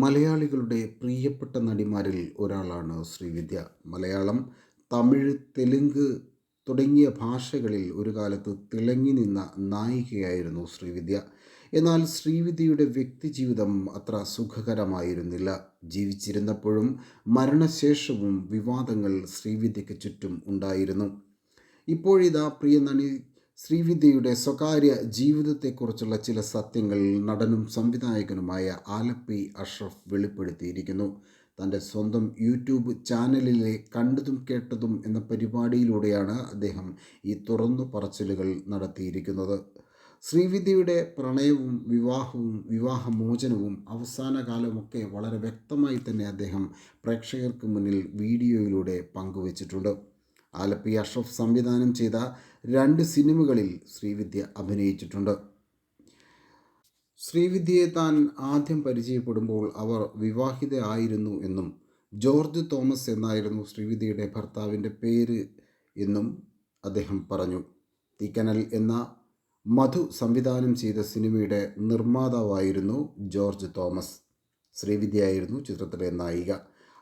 മലയാളികളുടെ പ്രിയപ്പെട്ട നടിമാരിൽ ഒരാളാണ് ശ്രീവിദ്യ. മലയാളം തമിഴ് തെലുങ്ക് തുടങ്ങിയ ഭാഷകളിൽ ഒരു കാലത്ത് തിളങ്ങി നിന്ന നായികയായിരുന്നു ശ്രീവിദ്യ. എന്നാൽ ശ്രീവിദ്യയുടെ വ്യക്തിജീവിതം അത്ര സുഖകരമായിരുന്നില്ല. ജീവിച്ചിരുന്നപ്പോഴും മരണശേഷവും വിവാദങ്ങൾ ശ്രീവിദ്യയ്ക്ക് ചുറ്റും ഉണ്ടായിരുന്നു. ഇപ്പോഴിതാ പ്രിയ നടി ശ്രീവിദ്യയുടെ സ്വകാര്യ ജീവിതത്തെക്കുറിച്ചുള്ള ചില സത്യങ്ങൾ നടനും സംവിധായകനുമായ ആലപ്പി അഷ്റഫ് വെളിപ്പെടുത്തിയിരിക്കുന്നു. തന്റെ സ്വന്തം യൂട്യൂബ് ചാനലിലെ കണ്ടതും കേട്ടതും എന്ന പരിപാടിയിലൂടെയാണ് അദ്ദേഹം ഈ തുറന്നു പറച്ചിലുകൾ നടത്തിയിരിക്കുന്നത്. ശ്രീവിദ്യയുടെ പ്രണയവും വിവാഹവും വിവാഹമോചനവും അവസാന കാലമൊക്കെ വളരെ വ്യക്തമായി തന്നെ അദ്ദേഹം പ്രേക്ഷകർക്ക് മുന്നിൽ വീഡിയോയിലൂടെ പങ്കുവച്ചിട്ടുണ്ട്. ആലപ്പി അഷ്റഫ് സംവിധാനം ചെയ്ത രണ്ട് സിനിമകളിൽ ശ്രീവിദ്യ അഭിനയിച്ചിട്ടുണ്ട്. ശ്രീവിദ്യയെ താൻ ആദ്യം പരിചയപ്പെടുമ്പോൾ അവർ വിവാഹിതയായിരുന്നു എന്നും ജോർജ് തോമസ് എന്നായിരുന്നു ശ്രീവിദ്യയുടെ ഭർത്താവിന്റെ പേര് എന്നും അദ്ദേഹം പറഞ്ഞു. തീക്കനൽ എന്ന മധു സംവിധാനം ചെയ്ത സിനിമയുടെ നിർമ്മാതാവായിരുന്നു ജോർജ് തോമസ്. ശ്രീവിദ്യയായിരുന്നു ചിത്രത്തിലെ നായിക.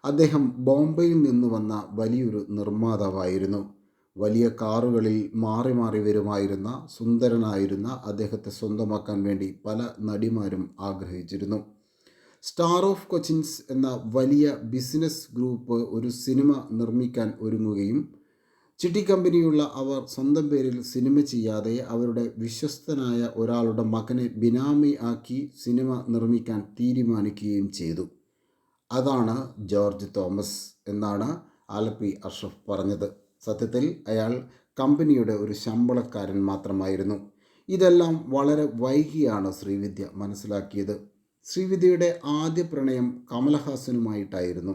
അദ്ദേഹം ബോംബെയിൽ നിന്ന് വന്ന വലിയൊരു നിർമ്മാതാവായിരുന്നു. വലിയ കാറുകളിൽ മാറി മാറി വരുമായിരുന്ന സുന്ദരനായിരുന്ന അദ്ദേഹത്തെ സ്വന്തമാക്കാൻ വേണ്ടി പല നടിമാരും ആഗ്രഹിച്ചിരുന്നു. സ്റ്റാർ ഓഫ് കൊച്ചിൻസ് എന്ന വലിയ ബിസിനസ് ഗ്രൂപ്പ് ഒരു സിനിമ നിർമ്മിക്കാൻ ഒരുങ്ങുകയും ചിട്ടി കമ്പനിയുള്ള അവർ സ്വന്തം പേരിൽ സിനിമ ചെയ്യാതെ അവരുടെ വിശ്വസ്തനായ ഒരാളുടെ മകനെ ബിനാമി ആക്കി സിനിമ നിർമ്മിക്കാൻ തീരുമാനിക്കുകയും ചെയ്തു. അതാണ് ജോർജ് തോമസ് എന്നാണ് ആലപ്പി അഷ്റഫ് പറഞ്ഞത്. സത്യത്തിൽ അയാൾ കമ്പനിയുടെ ഒരു ശമ്പളക്കാരൻ മാത്രമായിരുന്നു. ഇതെല്ലാം വളരെ വൈകിയാണ് ശ്രീവിദ്യ മനസ്സിലാക്കിയത്. ശ്രീവിദ്യയുടെ ആദ്യ പ്രണയം കമലഹാസനുമായിട്ടായിരുന്നു.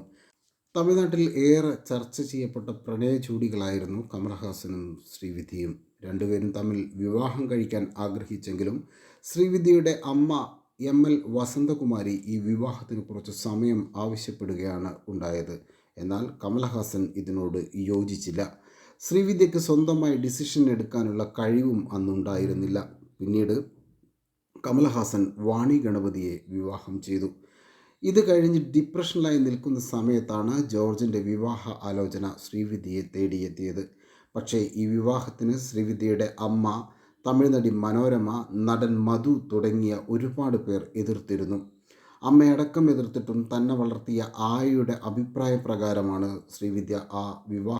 തമിഴ്നാട്ടിൽ ഏറെ ചർച്ച ചെയ്യപ്പെട്ട പ്രണയ ചൂടികളായിരുന്നു കമലഹാസനും ശ്രീവിദ്യയും. രണ്ടുപേരും തമ്മിൽ വിവാഹം കഴിക്കാൻ ആഗ്രഹിച്ചെങ്കിലും ശ്രീവിദ്യയുടെ അമ്മ എം എൽ വസന്തകുമാരി ഈ വിവാഹത്തിന് കുറച്ച് സമയം ആവശ്യപ്പെടുകയാണ് ഉണ്ടായത്. എന്നാൽ കമൽഹാസൻ ഇതിനോട് യോജിച്ചില്ല. ശ്രീവിദ്യയ്ക്ക് സ്വന്തമായി ഡിസിഷൻ എടുക്കാനുള്ള കഴിവും അന്നുണ്ടായിരുന്നില്ല. പിന്നീട് കമൽഹാസൻ വാണി ഗണപതിയെ വിവാഹം ചെയ്തു. ഇത് കഴിഞ്ഞ് ഡിപ്രഷനിലായി നിൽക്കുന്ന സമയത്താണ് ജോർജിന്റെ വിവാഹ ആലോചന ശ്രീവിദ്യയെ തേടിയെത്തിയത്. പക്ഷേ ഈ വിവാഹത്തിന് ശ്രീവിദ്യയുടെ അമ്മ തമിഴ് നടി മനോരമ നടൻ മധു തുടങ്ങിയ ഒരുപാട് പേർ എതിർത്തിരുന്നു. അമ്മയടക്കം എതിർത്തിട്ടും തന്നെ വളർത്തിയ ആയയുടെ അഭിപ്രായ പ്രകാരമാണ് ശ്രീവിദ്യ ആ വിവാഹ